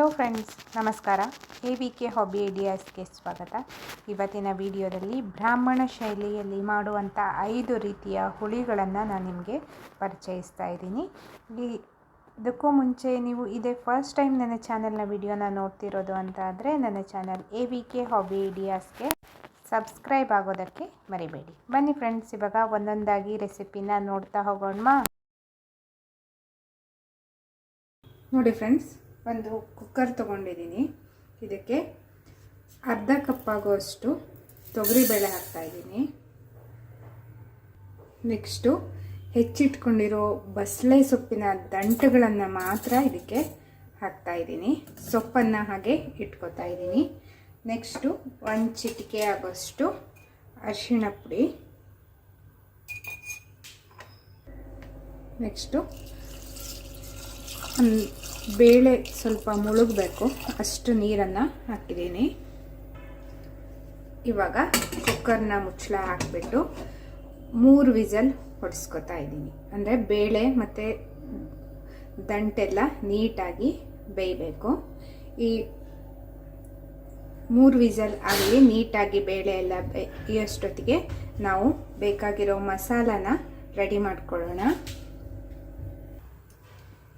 Hello friends ನಮಸ್ಕಾರ. A V K hobby ಐಡಿಯಾಸ್ಗೆ ಸ್ವಾಗತ. ಇವತ್ತಿನ ವಿಡಿಯೋದಲ್ಲಿ ಬ್ರಾಹ್ಮಣ ಶೈಲಿಯಲ್ಲಿ ಮಾಡುವಂಥ ಐದು ರೀತಿಯ ಹುಳಿಗಳನ್ನು ನಾನು ನಿಮಗೆ ಪರಿಚಯಿಸ್ತಾ ಇದ್ದೀನಿ. ಈ ಇದಕ್ಕೂ ಮುಂಚೆ ನೀವು ಇದೇ ಫಸ್ಟ್ ಟೈಮ್ ನನ್ನ ಚಾನಲ್ನ ವಿಡಿಯೋನ ನೋಡ್ತಿರೋದು ಅಂತ ಆದರೆ ನನ್ನ channel A V K hobby ಐಡಿಯಾಸ್ಗೆ subscribe ಆಗೋದಕ್ಕೆ ಮರಿಬೇಡಿ. ಬನ್ನಿ ಫ್ರೆಂಡ್ಸ್ ಇವಾಗ ಒಂದೊಂದಾಗಿ ರೆಸಿಪಿನ ನೋಡ್ತಾ ಹೋಗೋಣ ನೋಡಿ ಫ್ರೆಂಡ್ಸ್ ಒಂದು ಕುಕ್ಕರ್ ತೊಗೊಂಡಿದ್ದೀನಿ ಇದಕ್ಕೆ ಅರ್ಧ ಕಪ್ ಆಗುವಷ್ಟು ತೊಗರಿಬೇಳೆ ಹಾಕ್ತಾಯಿದ್ದೀನಿ ನೆಕ್ಸ್ಟು ಹೆಚ್ಚಿಟ್ಕೊಂಡಿರೋ ಬಸಳೆ ಸೊಪ್ಪಿನ ದಂಟುಗಳನ್ನು ಮಾತ್ರ ಇದಕ್ಕೆ ಹಾಕ್ತಾಯಿದ್ದೀನಿ ಸೊಪ್ಪನ್ನು ಹಾಗೆ ಇಟ್ಕೊತಾ ಇದ್ದೀನಿ ನೆಕ್ಸ್ಟು ಒಂದು ಚಿಟಿಕೆ ಆಗೋಷ್ಟು ಅರಿಶಿಣ ಪುಡಿ. ನೆಕ್ಸ್ಟು ಬೇಳೆ ಸ್ವಲ್ಪ ಮುಳುಗಬೇಕು. ಅಷ್ಟು ನೀರನ್ನು ಹಾಕಿದ್ದೀನಿ. ಇವಾಗ ಕುಕ್ಕರ್ನ ಮುಚ್ಚಳ ಹಾಕಿಬಿಟ್ಟು ಮೂರು ವಿಸಲ್ ಹೊಡಿಸ್ಕೊತಾ ಇದ್ದೀನಿ. ಅಂದರೆ ಬೇಳೆ ಮತ್ತು ದಂಟೆಲ್ಲ ನೀಟಾಗಿ ಬೇಯಬೇಕು. ಈ ಮೂರು ವಿಸಲ್ ಆಗಲಿ ನೀಟಾಗಿ ಬೇಳೆ ಎಲ್ಲ ಬೇಯಷ್ಟೊತ್ತಿಗೆ ನಾವು ಬೇಕಾಗಿರೋ ಮಸಾಲಾನ ರೆಡಿ ಮಾಡ್ಕೊಳ್ಳೋಣ.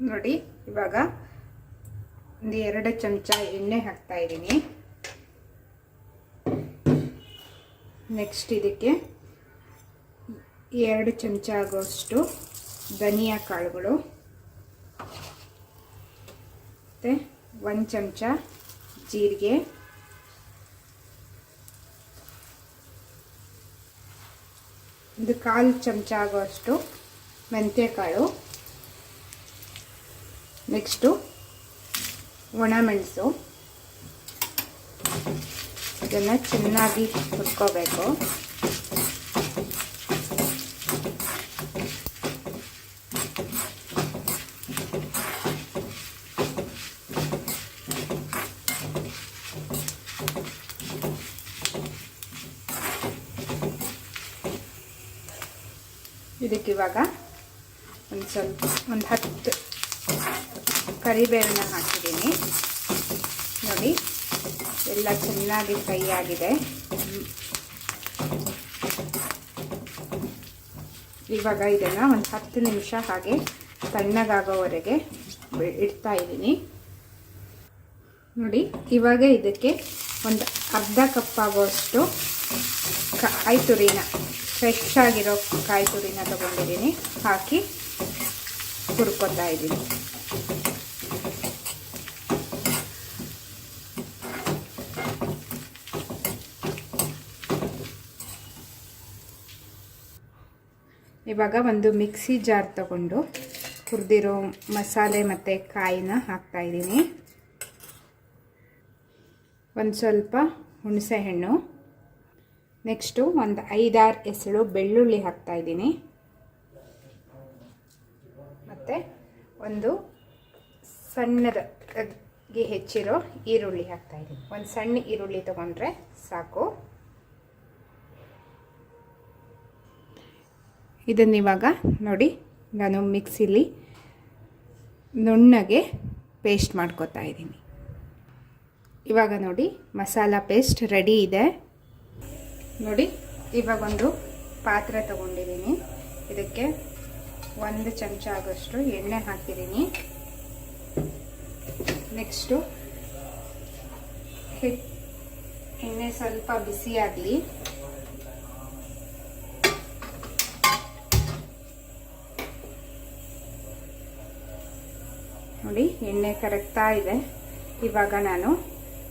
ನೋಡಿ ಇವಾಗ ಒಂದು ಎರಡು ಚಮಚ ಎಣ್ಣೆ ಹಾಕ್ತಾ ಇದ್ದೀನಿ. ನೆಕ್ಸ್ಟ್ ಇದಕ್ಕೆ ಎರಡು ಚಮಚ ಆಗೋಷ್ಟು ಧನಿಯಾ ಕಾಳುಗಳು. ಮತ್ತು ಒಂದು ಚಮಚ ಜೀರಿಗೆ. ಒಂದು ಕಾಲು ಚಮಚ ಆಗುವಷ್ಟು ಮೆಂತ್ಯಕಾಳು ನೆಕ್ಸ್ಟು ಒಣಮೆಣಸು ಇದನ್ನು ಚೆನ್ನಾಗಿ ಹುರ್ಕೋಬೇಕು. ಇದಕ್ಕಿವಾಗ ಒಂದು ಸ್ವಲ್ಪ ಒಂದು ಹತ್ತು ಕರಿಬೇವನ್ನ ಹಾಕಿದ್ದೀನಿ. ನೋಡಿ, ಎಲ್ಲ ಚೆನ್ನಾಗಿ ಫ್ರೈ ಆಗಿದೆ. ಇವಾಗ ಇದನ್ನು ಒಂದು ಹತ್ತು ನಿಮಿಷ ಹಾಗೆ ತಣ್ಣಗಾಗೋವರೆಗೆ ಇಡ್ತಾ ಇದ್ದೀನಿ. ನೋಡಿ, ಇವಾಗ ಇದಕ್ಕೆ ಒಂದು ಅರ್ಧ ಕಪ್ ಆಗೋಷ್ಟು ಕಾಯಿ ತುರಿನ ಫ್ರೆಶ್ ಆಗಿರೋ ಕಾಯಿ ತುರಿನ ತೊಗೊಂಡಿದ್ದೀನಿ. ಹಾಕಿ ಹುರ್ಕೊತಾ ಇದ್ದೀನಿ. ಇವಾಗ ಒಂದು ಮಿಕ್ಸಿ ಜಾರ್ ತಗೊಂಡು ಹುರಿದಿರೋ ಮಸಾಲೆ ಮತ್ತು ಕಾಯಿನ ಹಾಕ್ತಾಯಿದ್ದೀನಿ ಒಂದು ಸ್ವಲ್ಪ ಹುಣಸೆಹಣ್ಣು ನೆಕ್ಸ್ಟು ಒಂದು ಐದಾರು ಎಸಳು ಬೆಳ್ಳುಳ್ಳಿ ಹಾಕ್ತಾಯಿದ್ದೀನಿ ಮತ್ತು ಒಂದು ಸಣ್ಣದಾಗಿ ಹೆಚ್ಚಿರೋ ಈರುಳ್ಳಿ ಹಾಕ್ತಾಯಿದ್ದೀನಿ ಒಂದು ಸಣ್ಣ ಈರುಳ್ಳಿ ತೊಗೊಂಡ್ರೆ ಸಾಕು. ಇದನ್ನಿವಾಗ ನೋಡಿ ನಾನು ಮಿಕ್ಸಿಲಿ ನುಣ್ಣಗೆ ಪೇಸ್ಟ್ ಮಾಡ್ಕೋತಾ ಇದ್ದೀನಿ. ಇವಾಗ ನೋಡಿ ಮಸಾಲ ಪೇಸ್ಟ್ ರೆಡಿ ಇದೆ. ನೋಡಿ, ಇವಾಗ ಒಂದು ಪಾತ್ರೆ ತಗೊಂಡಿದ್ದೀನಿ. ಇದಕ್ಕೆ ಒಂದು ಚಮಚ ಆಗೋಷ್ಟು ಎಣ್ಣೆ ಹಾಕಿದ್ದೀನಿ. ನೆಕ್ಸ್ಟು ಎಣ್ಣೆ ಸ್ವಲ್ಪ ಬಿಸಿ ನೋಡಿ, ಎಣ್ಣೆ ಕರಗ್ತಾ ಇದೆ. ಇವಾಗ ನಾನು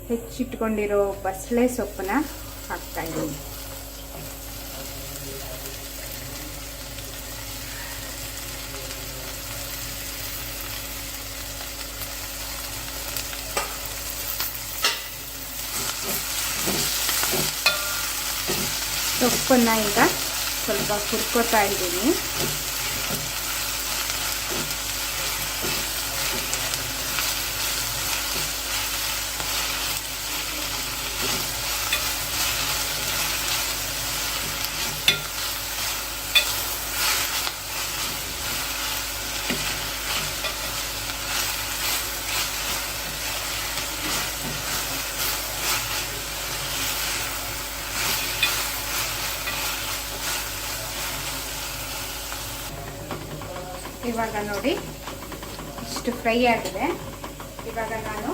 ಹೆಚ್ಚಿಟ್ಕೊಂಡಿರೋ ಬಸಳೆ ಸೊಪ್ಪನ್ನ ಹಾಕ್ತಾ ಇದ್ದೀನಿ. ಸೊಪ್ಪನ್ನು ಈಗ ಸ್ವಲ್ಪ ಹುರ್ಕೋತಾ ಇದ್ದೀನಿ. ಇಷ್ಟು ಫ್ರೈ ಆಗಿದೆ. ಇವಾಗ ನಾನು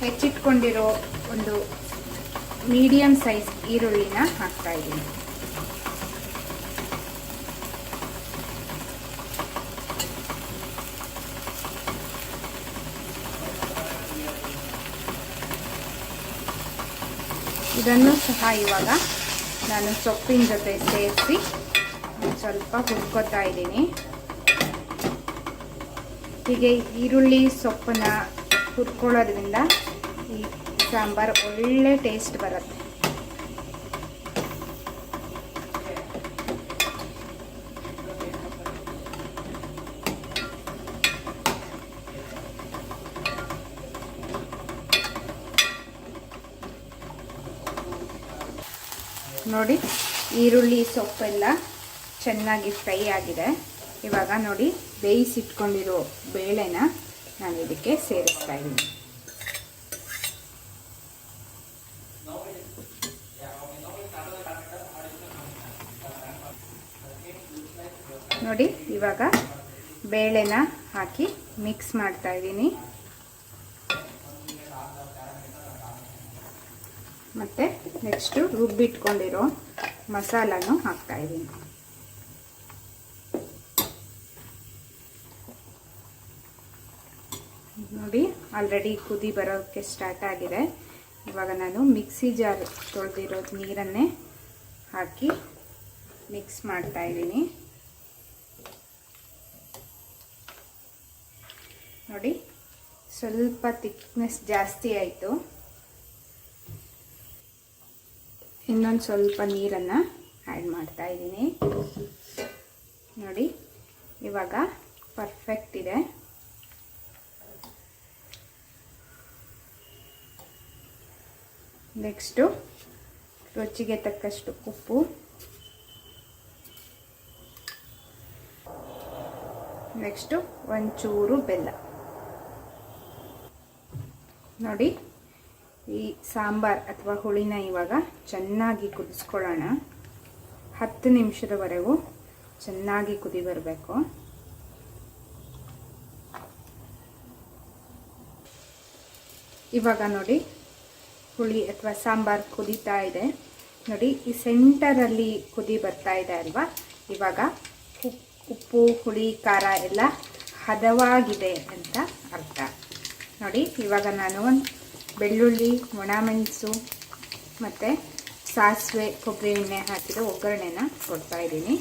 ಹೆಚ್ಚಿಟ್ಕೊಂಡಿರೋ ಒಂದು ಮೀಡಿಯಂ ಸೈಜ್ ಈರುಳ್ಳಿನ ಹಾಕ್ತಾ ಇದ್ದೀನಿ. ಇದನ್ನು ಸಹ ಇವಾಗ ನಾನು ಸೊಪ್ಪಿನ ಜೊತೆ ಸೇರಿಸಿ ಸ್ವಲ್ಪ ಹುರ್ಕೋತಾ ಇದ್ದೀನಿ. ಹೀಗೆ ಈರುಳ್ಳಿ ಸೊಪ್ಪನ್ನ ಹುರ್ಕೊಳ್ಳೋದ್ರಿಂದ ಈ ಸಾಂಬಾರು ಒಳ್ಳೆ ಟೇಸ್ಟ್ ಬರುತ್ತೆ. ನೋಡಿ, ಈರುಳ್ಳಿ ಸೊಪ್ಪೆಲ್ಲ ಚೆನ್ನಾಗಿ ಫ್ರೈ ಆಗಿದೆ. ಇವಾಗ ನೋಡಿ ಬೇಯಿಸಿಟ್ಕೊಂಡಿರೋ ಬೇಳೆನ ನಾನು ಇದಕ್ಕೆ ಸೇರಿಸ್ತಾ ಇದ್ದೀನಿ. ನೋಡಿ, ಇವಾಗ ಬೇಳೆನ ಹಾಕಿ ಮಿಕ್ಸ್ ಮಾಡ್ತಾ ಇದ್ದೀನಿ. ಮತ್ತು ನೆಕ್ಸ್ಟು ರುಬ್ಬಿಟ್ಕೊಂಡಿರೋ ಮಸಾಲನೂ ಹಾಕ್ತಾ ಇದ್ದೀನಿ ನೋಡಿ ಆಲ್ರೆಡಿ ಕುದಿ ಬರೋಕ್ಕೆ ಸ್ಟಾರ್ಟ್ ಆಗಿದೆ. ಇವಾಗ ನಾನು ಮಿಕ್ಸಿ ಜಾರ್ ತೊಳೆದಿರೋ ನೀರನ್ನೇ ಹಾಕಿ ಮಿಕ್ಸ್ ಮಾಡ್ತಾ ಇದ್ದೀನಿ. ನೋಡಿ, ಸ್ವಲ್ಪ ತಿಕ್ನೆಸ್ ಜಾಸ್ತಿ ಆಯಿತು. ಇನ್ನೊಂದು ಸ್ವಲ್ಪ ನೀರನ್ನು ಆ್ಯಡ್ ಮಾಡ್ತಾ ಇದ್ದೀನಿ. ನೋಡಿ, ಇವಾಗ ಪರ್ಫೆಕ್ಟ್ ಇದೆ. ನೆಕ್ಸ್ಟು ರುಚಿಗೆ ತಕ್ಕಷ್ಟು ಉಪ್ಪು. ನೆಕ್ಸ್ಟು ಒಂಚೂರು ಬೆಲ್ಲ. ನೋಡಿ, ಈ ಸಾಂಬಾರ್ ಅಥವಾ ಹುಳಿನ ಇವಾಗ ಚೆನ್ನಾಗಿ ಕುದಿಸ್ಕೊಳ್ಳೋಣ. ಹತ್ತು ನಿಮಿಷದವರೆಗೂ ಚೆನ್ನಾಗಿ ಕುದಿ ಬರಬೇಕು. ಇವಾಗ ನೋಡಿ ಹುಳಿ ಅಥವಾ ಸಾಂಬಾರ್ ಕುದೀತಾ ಇದೆ. ನೋಡಿ, ಈ ಸೆಂಟರಲ್ಲಿ ಕುದಿ ಬರ್ತಾ ಇದೆ ಅಲ್ವಾ? ಇವಾಗ ಉಪ್ಪು, ಹುಳಿ, ಖಾರ ಎಲ್ಲ ಹದವಾಗಿದೆ ಅಂತ ಅರ್ಥ. ನೋಡಿ, ಇವಾಗ ನಾನು ಒಂದು ಬೆಳ್ಳುಳ್ಳಿ ಒಣಮೆಣಸು ಮತ್ತು ಸಾಸಿವೆ, ಕೊಬ್ಬರಿ ಎಣ್ಣೆ ಹಾಕಿದ ಒಗ್ಗರಣೆನ ಕೊಡ್ತಾ ಇದ್ದೀನಿ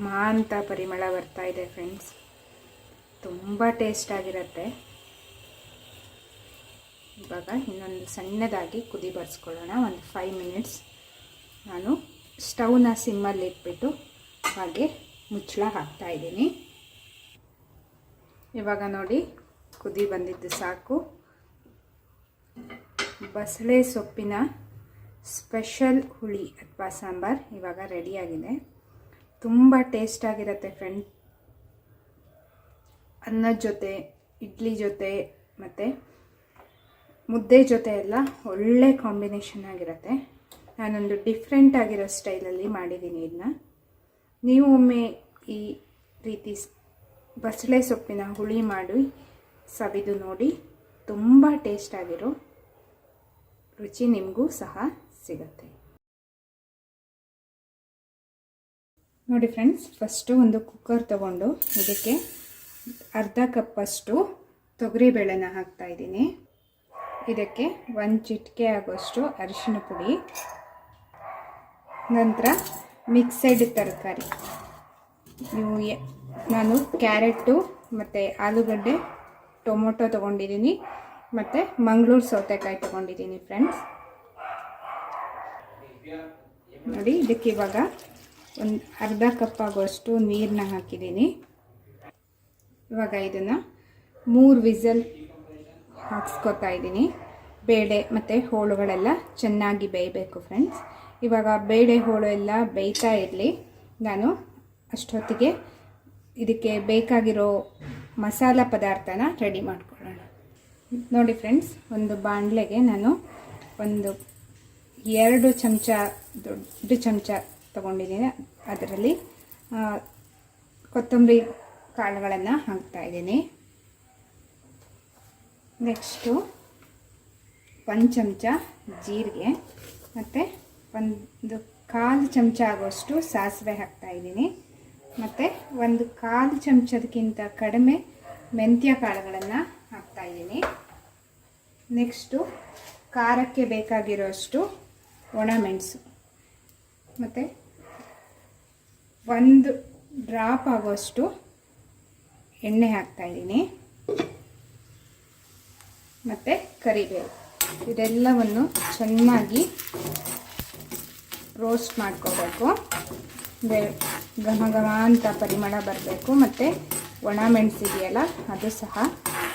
ಘಮ ಅಂತ ಪರಿಮಳ ಬರ್ತಾ ಇದೆ ಫ್ರೆಂಡ್ಸ್ ತುಂಬ ಟೇಸ್ಟ್ ಆಗಿರುತ್ತೆ. ಇವಾಗ ಇನ್ನೊಂದು ಸಣ್ಣದಾಗಿ ಕುದಿ ಬರ್ಸ್ಕೊಳ್ಳೋಣ. ಒಂದು ಫೈವ್ ಮಿನಿಟ್ಸ್ ನಾನು ಸ್ಟವ್ನ ಸಿಮ್ಮಲ್ಲಿ ಇಟ್ಬಿಟ್ಟು ಹಾಗೆ ಮುಚ್ಚಳ ಹಾಕ್ತಾ ಇದ್ದೀನಿ. ಇವಾಗ ನೋಡಿ, ಕುದಿ ಬಂದಿದ್ದು ಸಾಕು. ಬಸಳೆ ಸೊಪ್ಪಿನ ಸ್ಪೆಷಲ್ ಹುಳಿ ಅಥವಾ ಸಾಂಬಾರ್ ಇವಾಗ ರೆಡಿಯಾಗಿದೆ ತುಂಬ ಟೇಸ್ಟಾಗಿರುತ್ತೆ ಫ್ರೆಂಡ್ ಅನ್ನದ ಜೊತೆ, ಇಡ್ಲಿ ಜೊತೆ ಮತ್ತು ಮುದ್ದೆ ಜೊತೆ ಎಲ್ಲ ಒಳ್ಳೆ ಕಾಂಬಿನೇಷನ್ ಆಗಿರುತ್ತೆ. ನಾನೊಂದು ಡಿಫ್ರೆಂಟ್ ಆಗಿರೋ ಸ್ಟೈಲಲ್ಲಿ ಮಾಡಿದ್ದೀನಿ ಇದನ್ನ ನೀವು ಒಮ್ಮೆ ಈ ರೀತಿ ಬಸಳೆ ಸೊಪ್ಪಿನ ಹುಳಿ ಮಾಡಿ ಸವಿದು ನೋಡಿ, ತುಂಬ ಟೇಸ್ಟಾಗಿರೋ ರುಚಿ ನಿಮಗೂ ಸಹ ಸಿಗುತ್ತೆ. ನೋಡಿ ಫ್ರೆಂಡ್ಸ್ ಫಸ್ಟು ಒಂದು ಕುಕ್ಕರ್ ತಗೊಂಡು ಇದಕ್ಕೆ ಅರ್ಧ ಕಪ್ಪಷ್ಟು ತೊಗರಿಬೇಳೆನ ಹಾಕ್ತಾಯಿದ್ದೀನಿ ಇದಕ್ಕೆ ಒಂದು ಚಿಟಿಕೆ ಆಗೋಷ್ಟು ಅರಿಶಿನ ಪುಡಿ, ನಂತರ ಮಿಕ್ಸೆಡ್ ತರಕಾರಿ. ನೀವು ನಾನು ಕ್ಯಾರೆಟು ಮತ್ತು ಆಲೂಗಡ್ಡೆ, ಟೊಮೊಟೊ ತೊಗೊಂಡಿದ್ದೀನಿ, ಮತ್ತು ಮಂಗಳೂರು ಸೌತೆಕಾಯಿ ತೊಗೊಂಡಿದ್ದೀನಿ ಫ್ರೆಂಡ್ಸ್ ನೋಡಿ, ಇದಕ್ಕೆ ಇವಾಗ ಒಂದು ಅರ್ಧ ಕಪ್ ಆಗುವಷ್ಟು ನೀರನ್ನ ಹಾಕಿದ್ದೀನಿ. ಇವಾಗ ಇದನ್ನು ಮೂರು ವಿಸಲ್ ಹಾಕ್ಸ್ಕೊತಾ ಇದ್ದೀನಿ. ಬೇಳೆ ಮತ್ತು ಹೋಳುಗಳೆಲ್ಲ ಚೆನ್ನಾಗಿ ಬೇಯಬೇಕು ಫ್ರೆಂಡ್ಸ್ ಇವಾಗ ಬೇಳೆ ಹೋಳು ಎಲ್ಲ ಬೇಯ್ತಾ ಇರಲಿ. ನಾನು ಅಷ್ಟೊತ್ತಿಗೆ ಇದಕ್ಕೆ ಬೇಕಾಗಿರೋ ಮಸಾಲ ಪದಾರ್ಥನ ರೆಡಿ ಮಾಡ್ಕೊಳ್ಳೋಣ. ನೋಡಿ ಫ್ರೆಂಡ್ಸ್ ಒಂದು ಬಾಣಲೆಗೆ ನಾನು ಒಂದು ಎರಡು ಚಮಚ ದೊಡ್ಡ ಚಮಚ ತೊಗೊಂಡಿದ್ದೀನಿ. ಅದರಲ್ಲಿ ಕೊತ್ತಂಬರಿ ಕಾಳುಗಳನ್ನು ಹಾಕ್ತಾ ಇದ್ದೀನಿ. ನೆಕ್ಸ್ಟು ಒಂದು ಚಮಚ ಜೀರಿಗೆ ಮತ್ತು ಒಂದು ಕಾಲು ಚಮಚ ಆಗೋಷ್ಟು ಸಾಸಿವೆ ಹಾಕ್ತಾ ಇದ್ದೀನಿ. ಮತ್ತು ಒಂದು ಕಾಲು ಚಮಚದಕ್ಕಿಂತ ಕಡಿಮೆ ಮೆಂತ್ಯ ಕಾಳುಗಳನ್ನು ಹಾಕ್ತಾ ಇದ್ದೀನಿ. ನೆಕ್ಸ್ಟು ಖಾರಕ್ಕೆ ಬೇಕಾಗಿರೋಷ್ಟು ಒಣಮೆಣಸು ಮತ್ತು ಒಂದು ಡ್ರಾಪ್ ಆಗೋಷ್ಟು ಎಣ್ಣೆ ಹಾಕ್ತಾ ಇದ್ದೀನಿ. ಮತ್ತು ಕರಿಬೇವು. ಇದೆಲ್ಲವನ್ನು ಚೆನ್ನಾಗಿ ರೋಸ್ಟ್ ಮಾಡ್ಕೋಬೇಕು. ಘಮ ಘಮ ಅಂತ ಪರಿಮಳ ಬರಬೇಕು. ಮತ್ತು ಒಣ ಮೆಣಸಿದೆಯಲ್ಲ, ಅದು ಸಹ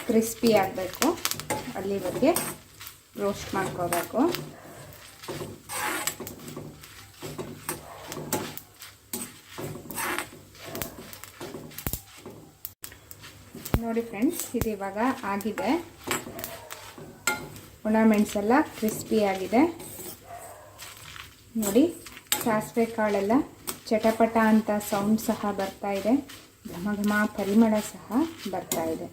ಕ್ರಿಸ್ಪಿ ಆಗಬೇಕು. ಅಲ್ಲಿವರೆಗೆ ರೋಸ್ಟ್ ಮಾಡ್ಕೋಬೇಕು. ನೋಡಿ ಫ್ರೆಂಡ್ಸ್, ಇದು ಇವಾಗ ಆಗಿದೆ. ಒಣಮೆಣಸೆಲ್ಲ ಕ್ರಿಸ್ಪಿ ಆಗಿದೆ. ನೋಡಿ, ಸಾಸಿವೆ ಕಾಳೆಲ್ಲ ಚಟಪಟ ಅಂತ ಸೌಂಡ್ ಸಹ ಬರ್ತಾ ಇದೆ. ಘಮ ಘಮ ಪರಿಮಳ ಸಹ ಬರ್ತಾ ಇದೆ.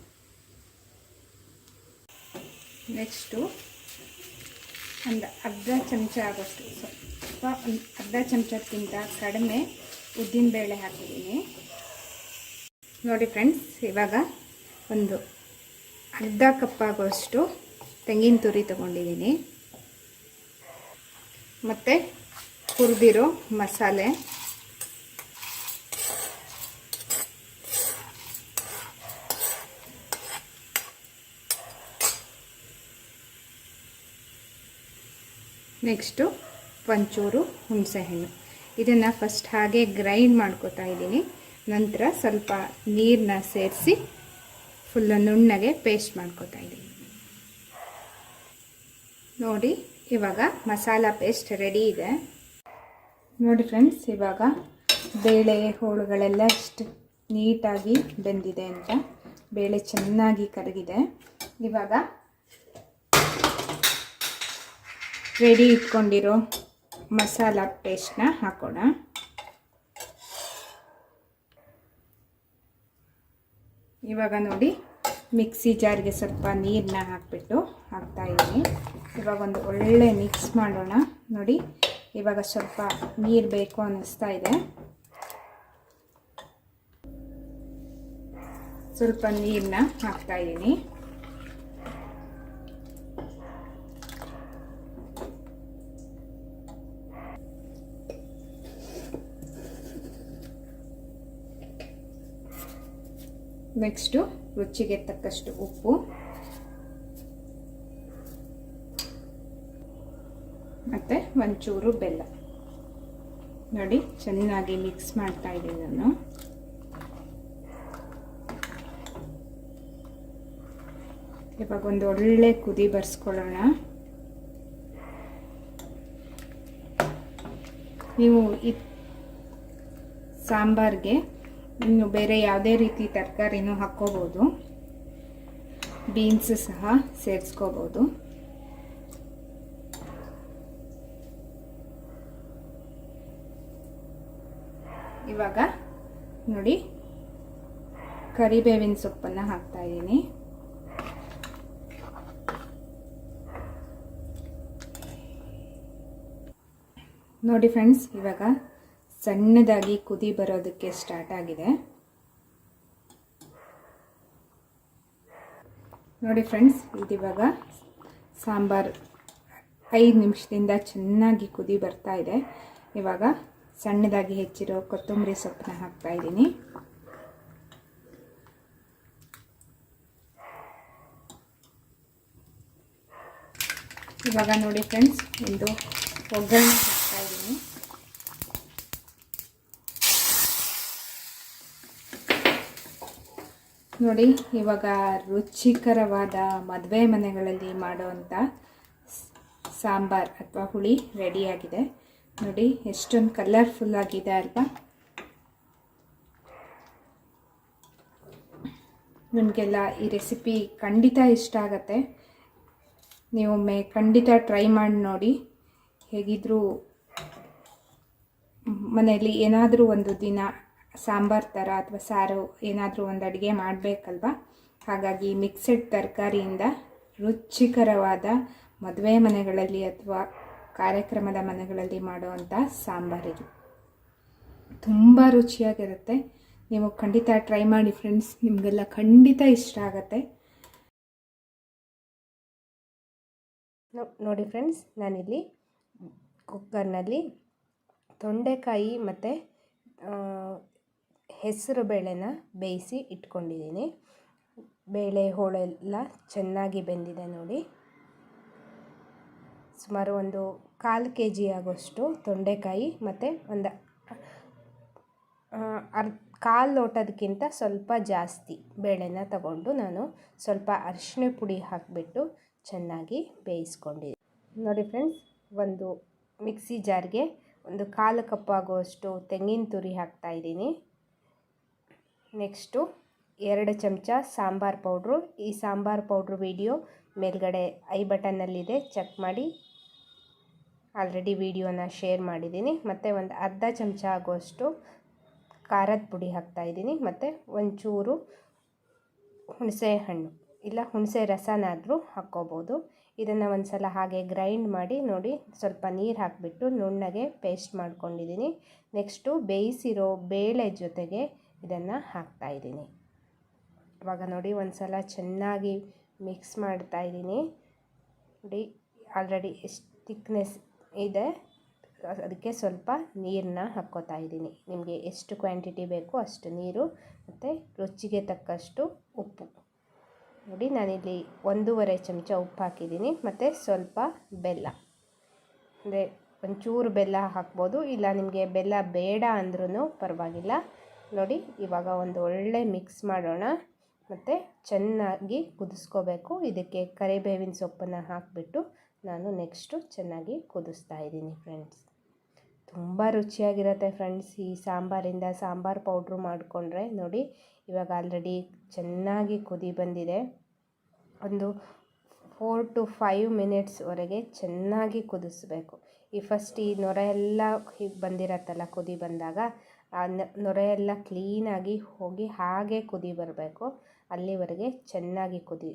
ನೆಕ್ಸ್ಟು ಒಂದು ಅರ್ಧ ಚಮಚ ಆಗೋಷ್ಟು, ಸ್ವಲ್ಪ ಅರ್ಧ ಚಮಚಕ್ಕಿಂತ ಕಡಿಮೆ ಉದ್ದಿನಬೇಳೆ ಹಾಕಿದ್ದೀನಿ. ನೋಡಿ ಫ್ರೆಂಡ್ಸ್, ಇವಾಗ ಒಂದು ಅರ್ಧ ಕಪ್ ಆಗೋಷ್ಟು ತೆಂಗಿನ ತುರಿ ತಗೊಂಡಿದ್ದೀನಿ. ಮತ್ತು ಹುರಿದಿರೋ ಮಸಾಲೆ. ನೆಕ್ಸ್ಟು ಒಂಚೂರು ಹುಣಸೆಹಣ್ಣು. ಇದನ್ನು ಫಸ್ಟ್ ಹಾಗೆ ಗ್ರೈಂಡ್ ಮಾಡ್ಕೋತಾ ಇದ್ದೀನಿ. ನಂತರ ಸ್ವಲ್ಪ ನೀರನ್ನ ಸೇರಿಸಿ ಫುಲ್ಲು ನುಣ್ಣಗೆ ಪೇಸ್ಟ್ ಮಾಡ್ಕೋತಾ ಇದ್ದೀನಿ. ನೋಡಿ, ಇವಾಗ ಮಸಾಲ ಪೇಸ್ಟ್ ರೆಡಿ ಇದೆ. ನೋಡಿ ಫ್ರೆಂಡ್ಸ್ ಇವಾಗ ಬೇಳೆ ಹೋಳುಗಳೆಲ್ಲ ಎಷ್ಟು ನೀಟಾಗಿ ಬೆಂದಿದೆ ಅಂತ. ಬೇಳೆ ಚೆನ್ನಾಗಿ ಕರಗಿದೆ. ಇವಾಗ ರೆಡಿ ಇಟ್ಕೊಂಡಿರೋ ಮಸಾಲ ಪೇಸ್ಟ್ನ ಹಾಕೋಣ. ಇವಾಗ ನೋಡಿ ಮಿಕ್ಸಿ ಜಾರಿಗೆ ಸ್ವಲ್ಪ ನೀರನ್ನ ಹಾಕಿಬಿಟ್ಟು ಹಾಕ್ತಾ ಇದ್ದೀನಿ. ಇವಾಗ ಒಂದು ಒಳ್ಳೆ ಮಿಕ್ಸ್ ಮಾಡೋಣ. ನೋಡಿ, ಇವಾಗ ಸ್ವಲ್ಪ ನೀರು ಬೇಕು ಅನ್ನಿಸ್ತಾ ಇದೆ. ಸ್ವಲ್ಪ ನೀರನ್ನ ಹಾಕ್ತಾ ನೆಕ್ಸ್ಟು ರುಚಿಗೆ ತಕ್ಕಷ್ಟು ಉಪ್ಪು. ಮತ್ತು ಒಂಚೂರು ಬೆಲ್ಲ. ನೋಡಿ, ಚೆನ್ನಾಗಿ ಮಿಕ್ಸ್ ಮಾಡ್ತಾ ಇದ್ದೀನಿ ನಾನು. ಇವಾಗ ಒಂದು ಒಳ್ಳೆ ಕುದಿ ಬರ್ಸ್ಕೊಳ್ಳೋಣ. ನೀವು ಇ ಸಾಂಬಾರ್ಗೆ ಇನ್ನು ಬೇರೆ ಯಾವುದೇ ರೀತಿ ತರಕಾರಿನೂ ಹಾಕ್ಕೋಬೋದು. ಬೀನ್ಸ್ ಸಹ ಸೇರಿಸ್ಕೋಬೋದು. ಇವಾಗ ನೋಡಿ ಕರಿಬೇವಿನ ಸೊಪ್ಪನ್ನು ಹಾಕ್ತಾ ಇದ್ದೀನಿ. ನೋಡಿ ಫ್ರೆಂಡ್ಸ್, ಇವಾಗ ಸಣ್ಣದಾಗಿ ಕುದಿ ಬರೋದಕ್ಕೆ ಸ್ಟಾರ್ಟ್ ಆಗಿದೆ. ನೋಡಿ ಫ್ರೆಂಡ್ಸ್ ಇದಿವಾಗ ಸಾಂಬಾರು ಐದು ನಿಮಿಷದಿಂದ ಚೆನ್ನಾಗಿ ಕುದಿ ಬರ್ತಾ ಇದೆ. ಇವಾಗ ಸಣ್ಣದಾಗಿ ಹೆಚ್ಚಿರೋ ಕೊತ್ತಂಬರಿ ಸೊಪ್ಪನ್ನ ಹಾಕ್ತಾ ಇದ್ದೀನಿ. ಇವಾಗ ನೋಡಿ ಫ್ರೆಂಡ್ಸ್ ಒಂದು ಒಗ್ಗರಣೆ ಹಾಕ್ತಾ ಇದ್ದೀನಿ ನೋಡಿ, ಇವಾಗ ರುಚಿಕರವಾದ ಮದುವೆ ಮನೆಗಳಲ್ಲಿ ಮಾಡುವಂಥ ಸಾಂಬಾರ್ ಅಥವಾ ಹುಳಿ ರೆಡಿಯಾಗಿದೆ. ನೋಡಿ, ಎಷ್ಟೊಂದು ಕಲರ್ಫುಲ್ ಆಗಿದೆ ಅಲ್ವಾ? ನಿಮಗೆಲ್ಲ ಈ ರೆಸಿಪಿ ಖಂಡಿತ ಇಷ್ಟ ಆಗತ್ತೆ. ನೀವೊಮ್ಮೆ ಖಂಡಿತ ಟ್ರೈ ಮಾಡಿ ನೋಡಿ. ಹೇಗಿದ್ದರೂ ಮನೆಯಲ್ಲಿ ಏನಾದರೂ ಒಂದು ದಿನ ಸಾಂಬಾರು ಥರ ಅಥವಾ ಸಾರು ಏನಾದರೂ ಒಂದು ಅಡುಗೆ ಮಾಡಬೇಕಲ್ವ? ಹಾಗಾಗಿ ಮಿಕ್ಸೆಡ್ ತರಕಾರಿಯಿಂದ ರುಚಿಕರವಾದ ಮದುವೆ ಮನೆಗಳಲ್ಲಿ ಅಥವಾ ಕಾರ್ಯಕ್ರಮದ ಮನೆಗಳಲ್ಲಿ ಮಾಡುವಂಥ ಸಾಂಬಾರಿದು ತುಂಬ ರುಚಿಯಾಗಿರುತ್ತೆ. ನೀವು ಖಂಡಿತ ಟ್ರೈ ಮಾಡಿ ಫ್ರೆಂಡ್ಸ್ ನಿಮಗೆಲ್ಲ ಖಂಡಿತ ಇಷ್ಟ ಆಗುತ್ತೆ. ನೋಡಿ ಫ್ರೆಂಡ್ಸ್ ನಾನಿಲ್ಲಿ ಕುಕ್ಕರ್ನಲ್ಲಿ ತೊಂಡೆಕಾಯಿ ಮತ್ತು ಹೆಸರು ಬೇಳೆನ ಬೇಯಿಸಿ ಇಟ್ಕೊಂಡಿದ್ದೀನಿ. ಬೇಳೆ ಹೋಳೆಲ್ಲ ಚೆನ್ನಾಗಿ ಬೆಂದಿದೆ ನೋಡಿ. ಸುಮಾರು ಒಂದು ಕಾಲು ಕೆ ಜಿ ಆಗೋಷ್ಟು ತೊಂಡೆಕಾಯಿ ಮತ್ತು ಒಂದು ಅರ್ಧ ಕಾಲು ಲೋಟದಕ್ಕಿಂತ ಸ್ವಲ್ಪ ಜಾಸ್ತಿ ಬೇಳೆನ ತಗೊಂಡು ನಾನು ಸ್ವಲ್ಪ ಅರಿಶಿಣ ಪುಡಿ ಹಾಕಿಬಿಟ್ಟು ಚೆನ್ನಾಗಿ ಬೇಯಿಸ್ಕೊಂಡಿದ್ದೆ ನೋಡಿ ಫ್ರೆಂಡ್ಸ್, ಒಂದು ಮಿಕ್ಸಿ ಜಾರ್ಗೆ ಒಂದು ಕಾಲು ಕಪ್ಪಾಗುವಷ್ಟು ತೆಂಗಿನ ತುರಿ ಹಾಕ್ತಾಯಿದ್ದೀನಿ ನೆಕ್ಸ್ಟು ಎರಡು ಚಮಚ ಸಾಂಬಾರು ಪೌಡ್ರು. ಈ ಸಾಂಬಾರು ಪೌಡ್ರು ವಿಡಿಯೋ ಮೇಲ್ಗಡೆ ಐ ಬಟನ್ನಲ್ಲಿದೆ. ಚೆಕ್ ಮಾಡಿ. ಆಲ್ರೆಡಿ ವಿಡಿಯೋನ ಶೇರ್ ಮಾಡಿದ್ದೀನಿ. ಮತ್ತು ಒಂದು ಅರ್ಧ ಚಮಚ ಆಗುವಷ್ಟು ಖಾರದ ಪುಡಿ ಹಾಕ್ತಾಯಿದ್ದೀನಿ ಮತ್ತು ಒಂಚೂರು ಹುಣಸೆ ಹಣ್ಣು ಇಲ್ಲ ಹುಣಸೆ ರಸನಾದರೂ ಹಾಕ್ಕೋಬೋದು. ಇದನ್ನು ಒಂದು ಸಲ ಹಾಗೆ ಗ್ರೈಂಡ್ ಮಾಡಿ ನೋಡಿ ಸ್ವಲ್ಪ ನೀರು ಹಾಕಿಬಿಟ್ಟು ನುಣ್ಣಗೆ ಪೇಸ್ಟ್ ಮಾಡ್ಕೊಂಡಿದ್ದೀನಿ. ನೆಕ್ಸ್ಟು ಬೇಯಿಸಿರೋ ಬೇಳೆ ಜೊತೆಗೆ ಇದನ್ನು ಹಾಕ್ತಾಯಿದ್ದೀನಿ ಇವಾಗ ನೋಡಿ ಒಂದು ಸಲ ಚೆನ್ನಾಗಿ ಮಿಕ್ಸ್ ಮಾಡ್ತಾಯಿದ್ದೀನಿ ನೋಡಿ ಆಲ್ರೆಡಿ ಎಷ್ಟು ತಿಕ್ನೆಸ್ ಇದೆ. ಅದಕ್ಕೆ ಸ್ವಲ್ಪ ನೀರನ್ನ ಹಾಕ್ಕೋತಾ ಇದ್ದೀನಿ. ನಿಮಗೆ ಎಷ್ಟು ಕ್ವಾಂಟಿಟಿ ಬೇಕೋ ಅಷ್ಟು ನೀರು ಮತ್ತು ರುಚಿಗೆ ತಕ್ಕಷ್ಟು ಉಪ್ಪು. ನೋಡಿ, ನಾನಿಲ್ಲಿ ಒಂದೂವರೆ ಚಮಚ ಉಪ್ಪು ಹಾಕಿದ್ದೀನಿ ಮತ್ತು ಸ್ವಲ್ಪ ಬೆಲ್ಲ. ಅಂದರೆ ಒಂಚೂರು ಬೆಲ್ಲ ಹಾಕ್ಬೋದು. ಇಲ್ಲ, ನಿಮಗೆ ಬೆಲ್ಲ ಬೇಡ ಅಂದ್ರೂ ಪರವಾಗಿಲ್ಲ. ನೋಡಿ, ಇವಾಗ ಒಂದು ಒಳ್ಳೆ ಮಿಕ್ಸ್ ಮಾಡೋಣ. ಮತ್ತು ಚೆನ್ನಾಗಿ ಕುದಿಸ್ಕೋಬೇಕು. ಇದಕ್ಕೆ ಕರಿಬೇವಿನ ಸೊಪ್ಪನ್ನು ಹಾಕಿಬಿಟ್ಟು ನಾನು ನೆಕ್ಸ್ಟು ಚೆನ್ನಾಗಿ ಕುದಿಸ್ತಾ ಇದ್ದೀನಿ ಫ್ರೆಂಡ್ಸ್ ತುಂಬ ರುಚಿಯಾಗಿರುತ್ತೆ ಫ್ರೆಂಡ್ಸ್ ಈ ಸಾಂಬಾರಿಂದ. ಸಾಂಬಾರು ಪೌಡ್ರು ಮಾಡಿಕೊಂಡ್ರೆ ನೋಡಿ, ಇವಾಗ ಆಲ್ರೆಡಿ ಚೆನ್ನಾಗಿ ಕುದಿ ಬಂದಿದೆ. ಒಂದು ಫೋರ್ ಟು ಫೈವ್ ಮಿನಿಟ್ಸ್ವರೆಗೆ ಚೆನ್ನಾಗಿ ಕುದಿಸ್ಬೇಕು. ಈ ಫಸ್ಟ್ ಈ ನೊರೆ ಎಲ್ಲ ಹೀಗೆ ಬಂದಿರತ್ತಲ್ಲ, ಕುದಿ ಬಂದಾಗ ಆ ನೊರೆಯೆಲ್ಲ ಕ್ಲೀನಾಗಿ ಹೋಗಿ ಹಾಗೆ ಕುದಿ ಬರಬೇಕು. ಅಲ್ಲಿವರೆಗೆ ಚೆನ್ನಾಗಿ ಕುದಿ,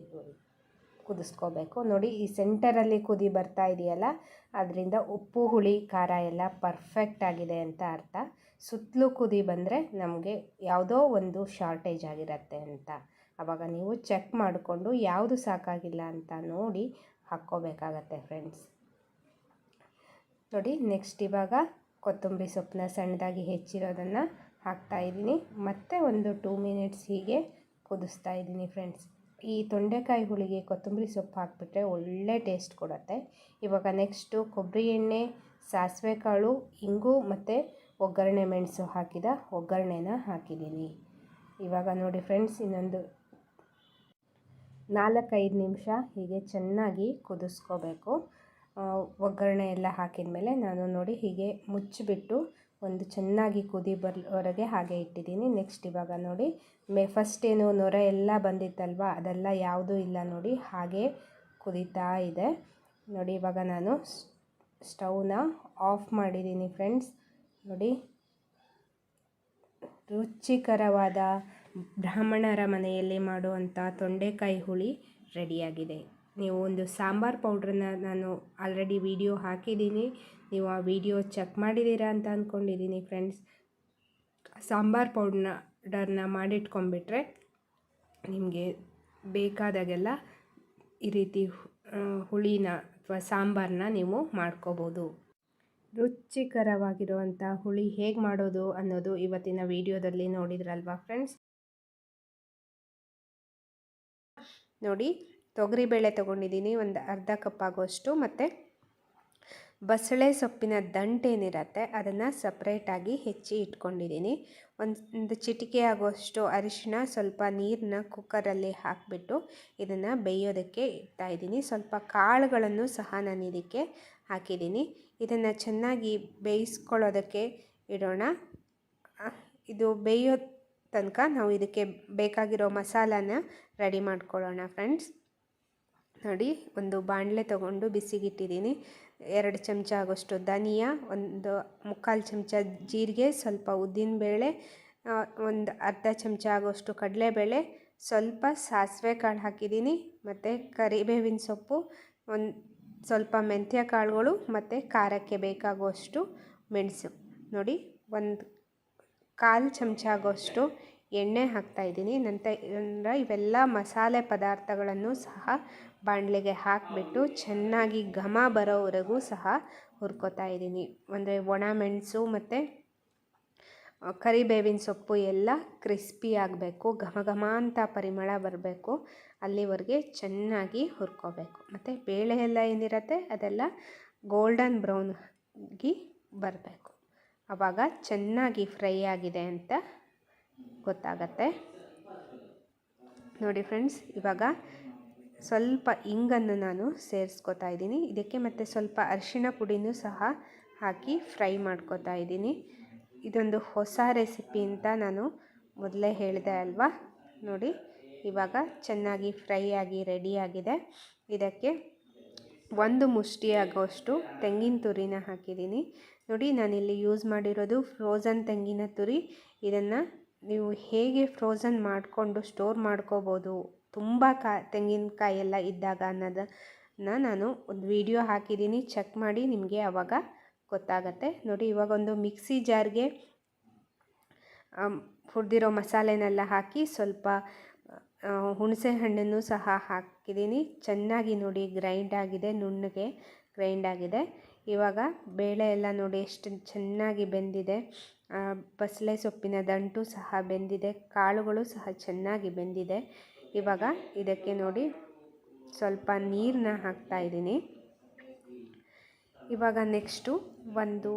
ಕುದಿಸ್ಕೋಬೇಕು. ನೋಡಿ, ಈ ಸೆಂಟರಲ್ಲಿ ಕುದಿ ಬರ್ತಾ ಇದೆಯಲ್ಲ, ಅದರಿಂದ ಉಪ್ಪು, ಹುಳಿ, ಖಾರ ಎಲ್ಲ ಪರ್ಫೆಕ್ಟ್ ಆಗಿದೆ ಅಂತ ಅರ್ಥ. ಸುತ್ತಲೂ ಕುದಿ ಬಂದರೆ ನಮಗೆ ಯಾವುದೋ ಒಂದು ಶಾರ್ಟೇಜ್ ಆಗಿರುತ್ತೆ ಅಂತ. ಆವಾಗ ನೀವು ಚೆಕ್ ಮಾಡಿಕೊಂಡು ಯಾವುದು ಸಾಕಾಗಿಲ್ಲ ಅಂತ ನೋಡಿ ಹಾಕ್ಕೋಬೇಕಾಗತ್ತೆ, ಫ್ರೆಂಡ್ಸ್. ನೋಡಿ, ನೆಕ್ಸ್ಟ್ ಇವಾಗ ಕೊತ್ತಂಬರಿ ಸೊಪ್ಪನ್ನ ಸಣ್ಣದಾಗಿ ಹೆಚ್ಚಿರೋದನ್ನು ಹಾಕ್ತಾಯಿದ್ದೀನಿ ಮತ್ತು ಒಂದು ಟೂ ಮಿನಿಟ್ಸ್ ಹೀಗೆ ಕುದಿಸ್ತಾ ಇದ್ದೀನಿ ಫ್ರೆಂಡ್ಸ್ ಈ ತೊಂಡೆಕಾಯಿ ಹುಳಿಗೆ ಕೊತ್ತಂಬರಿ ಸೊಪ್ಪು ಹಾಕಿಬಿಟ್ರೆ ಒಳ್ಳೆ ಟೇಸ್ಟ್ ಕೊಡುತ್ತೆ. ಇವಾಗ ನೆಕ್ಸ್ಟು ಕೊಬ್ಬರಿ ಎಣ್ಣೆ ಸಾಸಿವೆ ಕಾಳು ಇಂಗು ಮತ್ತು ಒಗ್ಗರಣೆ ಮೆಣಸು ಹಾಕಿದ ಒಗ್ಗರಣೆನ ಹಾಕಿದ್ದೀನಿ. ಇವಾಗ ನೋಡಿ ಫ್ರೆಂಡ್ಸ್ ಇನ್ನೊಂದು ನಾಲ್ಕೈದು ನಿಮಿಷ ಹೀಗೆ ಚೆನ್ನಾಗಿ ಕುದಿಸ್ಕೋಬೇಕು. ಒಗ್ಗರಣೆ ಎಲ್ಲ ಹಾಕಿದ ಮೇಲೆ ನಾನು ನೋಡಿ ಹೀಗೆ ಮುಚ್ಚಿಬಿಟ್ಟು ಒಂದು ಚೆನ್ನಾಗಿ ಕುದಿ ಬರೋವರೆಗೆ ಹಾಗೆ ಇಟ್ಟಿದ್ದೀನಿ. ನೆಕ್ಸ್ಟ್ ಇವಾಗ ನೋಡಿ, ಮೇ ಫಸ್ಟ್ ಏನು ನೊರೆ ಎಲ್ಲ ಬಂದಿತ್ತಲ್ವ, ಅದೆಲ್ಲ ಯಾವುದೂ ಇಲ್ಲ ನೋಡಿ, ಹಾಗೆ ಕುದೀತಾ ಇದೆ. ನೋಡಿ, ಇವಾಗ ನಾನು ಸ್ಟವ್ನ ಆಫ್ ಮಾಡಿದ್ದೀನಿ ಫ್ರೆಂಡ್ಸ್ ನೋಡಿ, ರುಚಿಕರವಾದ ಬ್ರಾಹ್ಮಣರ ಮನೆಯಲ್ಲಿ ಮಾಡುವಂಥ ತೊಂಡೆಕಾಯಿ ಹುಳಿ ರೆಡಿಯಾಗಿದೆ ನೀವು ಒಂದು ಸಾಂಬಾರ್ ಪೌಡ್ರನ್ನ ನಾನು ಆಲ್ರೆಡಿ ವಿಡಿಯೋ ಹಾಕಿದ್ದೀನಿ. ನೀವು ಆ ವಿಡಿಯೋ ಚೆಕ್ ಮಾಡಿದ್ದೀರಾ ಅಂತ ಅಂದ್ಕೊಂಡಿದ್ದೀನಿ ಫ್ರೆಂಡ್ಸ್. ಸಾಂಬಾರ್ ಪೌಡ್ರನ್ನ ಮಾಡಿಟ್ಕೊಂಡ್ಬಿಟ್ರೆ ನಿಮಗೆ ಬೇಕಾದಾಗೆಲ್ಲ ಈ ರೀತಿ ಹುಳಿನ ಅಥವಾ ಸಾಂಬಾರನ್ನ ನೀವು ಮಾಡ್ಕೋಬೋದು. ರುಚಿಕರವಾಗಿರುವಂಥ ಹುಳಿ ಹೇಗೆ ಮಾಡೋದು ಅನ್ನೋದು ಇವತ್ತಿನ ವಿಡಿಯೋದಲ್ಲಿ ನೋಡಿದ್ರಲ್ವಾ ಫ್ರೆಂಡ್ಸ್? ನೋಡಿ ತೊಗರಿಬೇಳೆ ತೊಗೊಂಡಿದ್ದೀನಿ, ಒಂದು ಅರ್ಧ ಕಪ್ ಆಗೋಷ್ಟು. ಮತ್ತು ಬಸಳೆ ಸೊಪ್ಪಿನ ದಂಟೇನಿರತ್ತೆ ಅದನ್ನು ಸಪ್ರೇಟಾಗಿ ಹೆಚ್ಚಿ ಇಟ್ಕೊಂಡಿದ್ದೀನಿ. ಒಂದು ಚಿಟಿಕೆ ಆಗೋಷ್ಟು ಅರಿಶಿನ ಸ್ವಲ್ಪ ನೀರನ್ನ ಕುಕ್ಕರಲ್ಲಿ ಹಾಕಿಬಿಟ್ಟು ಇದನ್ನು ಬೇಯೋದಕ್ಕೆ ಇಡ್ತಾಯಿದ್ದೀನಿ ಸ್ವಲ್ಪ ಕಾಳುಗಳನ್ನು ಸಹ ನಾನು ಇದಕ್ಕೆ ಹಾಕಿದ್ದೀನಿ. ಇದನ್ನು ಚೆನ್ನಾಗಿ ಬೇಯಿಸ್ಕೊಳ್ಳೋದಕ್ಕೆ ಇಡೋಣ. ಇದು ಬೇಯೋ ತನಕ ನಾವು ಇದಕ್ಕೆ ಬೇಕಾಗಿರೋ ಮಸಾಲಾನ ರೆಡಿ ಮಾಡ್ಕೊಳ್ಳೋಣ ಫ್ರೆಂಡ್ಸ್ ನೋಡಿ, ಒಂದು ಬಾಣಲೆ ತಗೊಂಡು ಬಿಸಿಗಿಟ್ಟಿದ್ದೀನಿ. ಎರಡು ಚಮಚ ಆಗೋಷ್ಟು ಧನಿಯಾ, ಒಂದು ಮುಕ್ಕಾಲು ಚಮಚ ಜೀರಿಗೆ, ಸ್ವಲ್ಪ ಉದ್ದಿನಬೇಳೆ ಒಂದು ಅರ್ಧ ಚಮಚ ಆಗೋಷ್ಟು ಕಡಲೆಬೇಳೆ, ಸ್ವಲ್ಪ ಸಾಸಿವೆ ಕಾಳು ಹಾಕಿದ್ದೀನಿ, ಮತ್ತು ಕರಿಬೇವಿನ ಸೊಪ್ಪು, ಒಂದು ಸ್ವಲ್ಪ ಮೆಂತ್ಯ ಕಾಳುಗಳು, ಮತ್ತು ಖಾರಕ್ಕೆ ಬೇಕಾಗುವಷ್ಟು ಮೆಣಸು. ನೋಡಿ, ಒಂದು ಕಾಲು ಚಮಚ ಆಗೋಷ್ಟು ಎಣ್ಣೆ ಹಾಕ್ತಾ ಇದ್ದೀನಿ. ನಂತರ ಇವೆಲ್ಲ ಮಸಾಲೆ ಪದಾರ್ಥಗಳನ್ನು ಸಹ ಬಾಣಲೆಗೆ ಹಾಕಿಬಿಟ್ಟು ಚೆನ್ನಾಗಿ ಘಮ ಬರೋವರೆಗೂ ಸಹ ಹುರ್ಕೋತಾ ಇದ್ದೀನಿ. ಅಂದರೆ ಒಣ ಮೆಣಸು ಮತ್ತು ಕರಿಬೇವಿನ ಸೊಪ್ಪು ಎಲ್ಲ ಕ್ರಿಸ್ಪಿ ಆಗಬೇಕು, ಘಮ ಘಮ ಅಂತ ಪರಿಮಳ ಬರಬೇಕು. ಅಲ್ಲಿವರೆಗೆ ಚೆನ್ನಾಗಿ ಹುರ್ಕೋಬೇಕು. ಮತ್ತು ಬೇಳೆ ಎಲ್ಲ ಏನಿರುತ್ತೆ ಅದೆಲ್ಲ ಗೋಲ್ಡನ್ ಬ್ರೌನ್ಗೆ ಬರಬೇಕು. ಆವಾಗ ಚೆನ್ನಾಗಿ ಫ್ರೈ ಆಗಿದೆ ಅಂತ ಗೊತ್ತಾಗತ್ತೆ. ನೋಡಿ ಫ್ರೆಂಡ್ಸ್ ಇವಾಗ ಸ್ವಲ್ಪ ಇಂಗನ್ನು ನಾನು ಸೇರಿಸ್ಕೊತಾ ಇದ್ದೀನಿ. ಇದಕ್ಕೆ ಮತ್ತು ಸ್ವಲ್ಪ ಅರಿಶಿಣ ಪುಡಿನೂ ಸಹ ಹಾಕಿ ಫ್ರೈ ಮಾಡ್ಕೋತಾ ಇದ್ದೀನಿ. ಇದೊಂದು ಹೊಸ ರೆಸಿಪಿ ಅಂತ ನಾನು ಮೊದಲೇ ಹೇಳಿದೆ ಅಲ್ವಾ? ನೋಡಿ, ಇವಾಗ ಚೆನ್ನಾಗಿ ಫ್ರೈ ಆಗಿ ರೆಡಿಯಾಗಿದೆ ಇದಕ್ಕೆ ಒಂದು ಮುಷ್ಟಿ ತೆಂಗಿನ ತುರಿನ ಹಾಕಿದ್ದೀನಿ. ನೋಡಿ, ನಾನಿಲ್ಲಿ ಯೂಸ್ ಮಾಡಿರೋದು ಫ್ರೋಝನ್ ತೆಂಗಿನ ತುರಿ. ಇದನ್ನು ನೀವು ಹೇಗೆ ಫ್ರೋಝನ್ ಮಾಡಿಕೊಂಡು ಸ್ಟೋರ್ ಮಾಡ್ಕೋಬೋದು, ತುಂಬ ಕಾ ತೆಂಗಿನಕಾಯಿ ಎಲ್ಲ ಇದ್ದಾಗ ಅನ್ನೋದನ್ನು ನಾನು ಒಂದು ವಿಡಿಯೋ ಹಾಕಿದ್ದೀನಿ ಚೆಕ್ ಮಾಡಿ ನಿಮಗೆ ಆವಾಗ ಗೊತ್ತಾಗತ್ತೆ. ನೋಡಿ, ಇವಾಗ ಒಂದು ಮಿಕ್ಸಿ ಜಾರ್ಗೆ ಹುರಿದಿರೋ ಮಸಾಲೆನೆಲ್ಲ ಹಾಕಿ ಸ್ವಲ್ಪ ಹುಣಸೆ ಹಣ್ಣನ್ನು ಸಹ ಹಾಕಿದ್ದೀನಿ. ಚೆನ್ನಾಗಿ ನೋಡಿ ಗ್ರೈಂಡ್ ಆಗಿದೆ, ನುಣ್ಣಗೆ ಗ್ರೈಂಡ್ ಆಗಿದೆ. ಇವಾಗ ಬೇಳೆ ಎಲ್ಲ ನೋಡಿ, ಎಷ್ಟು ಚೆನ್ನಾಗಿ ಬೆಂದಿದೆ. ಬಸಳೆ ಸೊಪ್ಪಿನ ದಂಟು ಸಹ ಬೆಂದಿದೆ, ಕಾಳುಗಳು ಸಹ ಚೆನ್ನಾಗಿ ಬೆಂದಿದೆ. ಇವಾಗ ಇದಕ್ಕೆ ನೋಡಿ ಸ್ವಲ್ಪ ನೀರನ್ನ ಹಾಕ್ತಾ ಇದ್ದೀನಿ. ಇವಾಗ ನೆಕ್ಸ್ಟು ಒಂದು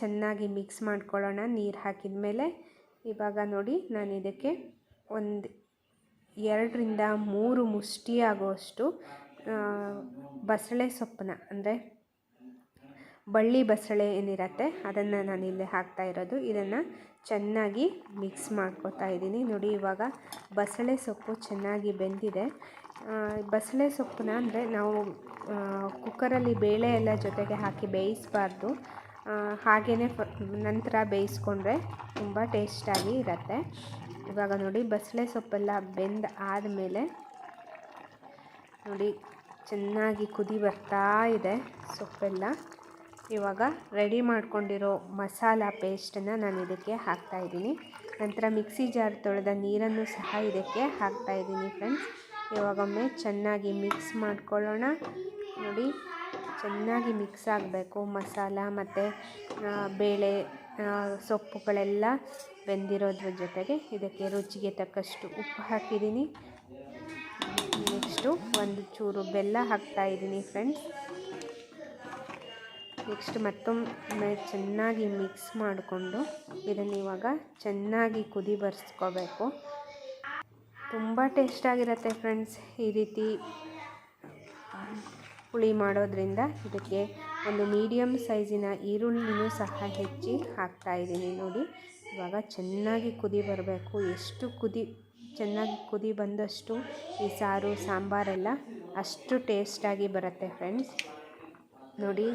ಚೆನ್ನಾಗಿ ಮಿಕ್ಸ್ ಮಾಡ್ಕೊಳ್ಳೋಣ ನೀರು ಹಾಕಿದ ಮೇಲೆ ಇವಾಗ ನೋಡಿ ನಾನು ಇದಕ್ಕೆ ಒಂದು, ಎರಡರಿಂದ ಮೂರು ಮುಷ್ಟಿ ಬಸಳೆ ಸೊಪ್ಪನ್ನ, ಅಂದರೆ ಬಳ್ಳಿ ಬಸಳೆ ಏನಿರತ್ತೆ, ಅದನ್ನು ನಾನಿಲ್ಲಿ ಹಾಕ್ತಾ ಇರೋದು. ಇದನ್ನು ಚೆನ್ನಾಗಿ ಮಿಕ್ಸ್ ಮಾಡ್ಕೋತಾ ಇದ್ದೀನಿ. ನೋಡಿ, ಇವಾಗ ಬಸಳೆ ಸೊಪ್ಪು ಚೆನ್ನಾಗಿ ಬೆಂದಿದೆ. ಬಸಳೆ ಸೊಪ್ಪನ್ನ ಅಂದರೆ ನಾವು ಕುಕ್ಕರಲ್ಲಿ ಬೇಳೆ ಎಲ್ಲ ಜೊತೆಗೆ ಹಾಕಿ ಬೇಯಿಸಬಾರ್ದು. ಹಾಗೆಯೇ ನಂತರ ಬೇಯಿಸ್ಕೊಂಡ್ರೆ ತುಂಬ ಟೇಸ್ಟಾಗಿ ಇರುತ್ತೆ. ಇವಾಗ ನೋಡಿ, ಬಸಳೆ ಸೊಪ್ಪೆಲ್ಲ ಬೆಂದ ಆದಮೇಲೆ ನೋಡಿ, ಚೆನ್ನಾಗಿ ಕುದಿ ಬರ್ತಾ ಇದೆ ಸೊಪ್ಪೆಲ್ಲ. ಇವಾಗ ರೆಡಿ ಮಾಡ್ಕೊಂಡಿರೋ ಮಸಾಲ ಪೇಸ್ಟನ್ನು ನಾನು ಇದಕ್ಕೆ ಹಾಕ್ತಾಯಿದ್ದೀನಿ ನಂತರ ಮಿಕ್ಸಿ ಜಾರ್ ತೊಳೆದ ನೀರನ್ನು ಸಹ ಇದಕ್ಕೆ ಹಾಕ್ತಾಯಿದ್ದೀನಿ ಫ್ರೆಂಡ್ಸ್. ಇವಾಗೊಮ್ಮೆ ಚೆನ್ನಾಗಿ ಮಿಕ್ಸ್ ಮಾಡ್ಕೊಳ್ಳೋಣ. ನೋಡಿ, ಚೆನ್ನಾಗಿ ಮಿಕ್ಸ್ ಆಗಬೇಕು. ಮಸಾಲ ಮತ್ತು ಬೇಳೆ ಸೊಪ್ಪುಗಳೆಲ್ಲ ಬೆಂದಿರೋದ್ರ ಜೊತೆಗೆ ಇದಕ್ಕೆ ರುಚಿಗೆ ತಕ್ಕಷ್ಟು ಉಪ್ಪು ಹಾಕಿದ್ದೀನಿ. ನೆಕ್ಸ್ಟು ಒಂದು ಚೂರು ಬೆಲ್ಲ ಹಾಕ್ತಾಯಿದ್ದೀನಿ ಫ್ರೆಂಡ್ಸ್. ನೆಕ್ಸ್ಟ್ ಮತ್ತೊಮ್ಮೆ ಚೆನ್ನಾಗಿ ಮಿಕ್ಸ್ ಮಾಡಿಕೊಂಡು ಇದನ್ನು ಇವಾಗ ಚೆನ್ನಾಗಿ ಕುದಿ ಬರ್ಸ್ಕೋಬೇಕು. ತುಂಬ ಟೇಸ್ಟಾಗಿರುತ್ತೆ ಫ್ರೆಂಡ್ಸ್ ಈ ರೀತಿ ಹುಳಿ ಮಾಡೋದ್ರಿಂದ ಇದಕ್ಕೆ ಒಂದು ಮೀಡಿಯಮ್ ಸೈಜಿನ ಈರುಳ್ಳಿನೂ ಸಹ ಹೆಚ್ಚಿ ಹಾಕ್ತಾಯಿದ್ದೀನಿ ನೋಡಿ. ಇವಾಗ ಚೆನ್ನಾಗಿ ಕುದಿ ಬರಬೇಕು. ಎಷ್ಟು ಕುದಿ, ಚೆನ್ನಾಗಿ ಕುದಿ ಬಂದಷ್ಟು ಈ ಸಾರು, ಸಾಂಬಾರೆಲ್ಲ ಅಷ್ಟು ಟೇಸ್ಟಾಗಿ ಬರುತ್ತೆ ಫ್ರೆಂಡ್ಸ್ ನೋಡಿ,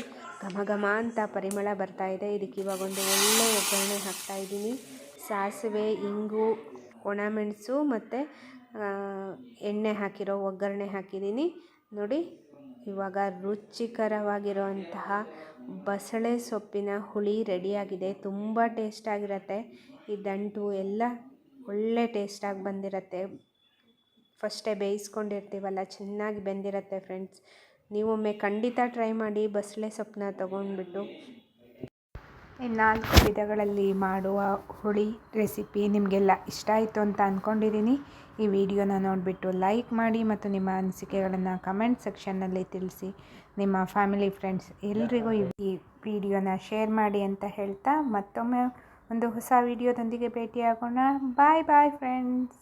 ಘಮ ಘಮ ಅಂತ ಪರಿಮಳ ಬರ್ತಾ ಇದೆ. ಇದಕ್ಕೆ ಇವಾಗ ಒಂದು ಒಳ್ಳೆ ಒಗ್ಗರಣೆ ಹಾಕ್ತಾ ಇದ್ದೀನಿ. ಸಾಸಿವೆ, ಇಂಗು, ಒಣಮೆಣಸು ಮತ್ತು ಎಣ್ಣೆ ಹಾಕಿರೋ ಒಗ್ಗರಣೆ ಹಾಕಿದ್ದೀನಿ. ನೋಡಿ, ಇವಾಗ ರುಚಿಕರವಾಗಿರುವಂತಹ ಬಸಳೆ ಸೊಪ್ಪಿನ ಹುಳಿ ರೆಡಿಯಾಗಿದೆ. ತುಂಬ ಟೇಸ್ಟಾಗಿರುತ್ತೆ ಈ ದಂಟು ಎಲ್ಲ ಒಳ್ಳೆ ಟೇಸ್ಟಾಗಿ ಬಂದಿರುತ್ತೆ. ಫಸ್ಟೇ ಬೇಯಿಸ್ಕೊಂಡಿರ್ತೀವಲ್ಲ, ಚೆನ್ನಾಗಿ ಬೆಂದಿರುತ್ತೆ ಫ್ರೆಂಡ್ಸ್ ನೀವೊಮ್ಮೆ ಖಂಡಿತ ಟ್ರೈ ಮಾಡಿ ಬಸಳೆ ಸೊಪ್ಪನ್ನ ತೊಗೊಂಡ್ಬಿಟ್ಟು. ಈ ನಾಲ್ಕು ವಿಧಗಳಲ್ಲಿ ಮಾಡುವ ಹುಳಿ ರೆಸಿಪಿ ನಿಮಗೆಲ್ಲ ಇಷ್ಟ ಆಯಿತು ಅಂತ ಅಂದ್ಕೊಂಡಿದ್ದೀನಿ ಈ ವಿಡಿಯೋನ ನೋಡಿಬಿಟ್ಟು ಲೈಕ್ ಮಾಡಿ ಮತ್ತು ನಿಮ್ಮ ಅನಿಸಿಕೆಗಳನ್ನು ಕಮೆಂಟ್ ಸೆಕ್ಷನ್ನಲ್ಲಿ ತಿಳಿಸಿ. ನಿಮ್ಮ ಫ್ಯಾಮಿಲಿ ಫ್ರೆಂಡ್ಸ್ ಎಲ್ರಿಗೂ ಈ ವಿಡಿಯೋನ ಶೇರ್ ಮಾಡಿ ಅಂತ ಹೇಳ್ತಾ ಮತ್ತೊಮ್ಮೆ ಒಂದು ಹೊಸ ವಿಡಿಯೋದೊಂದಿಗೆ ಭೇಟಿಯಾಗೋಣ. ಬಾಯ್ ಬಾಯ್ ಫ್ರೆಂಡ್ಸ್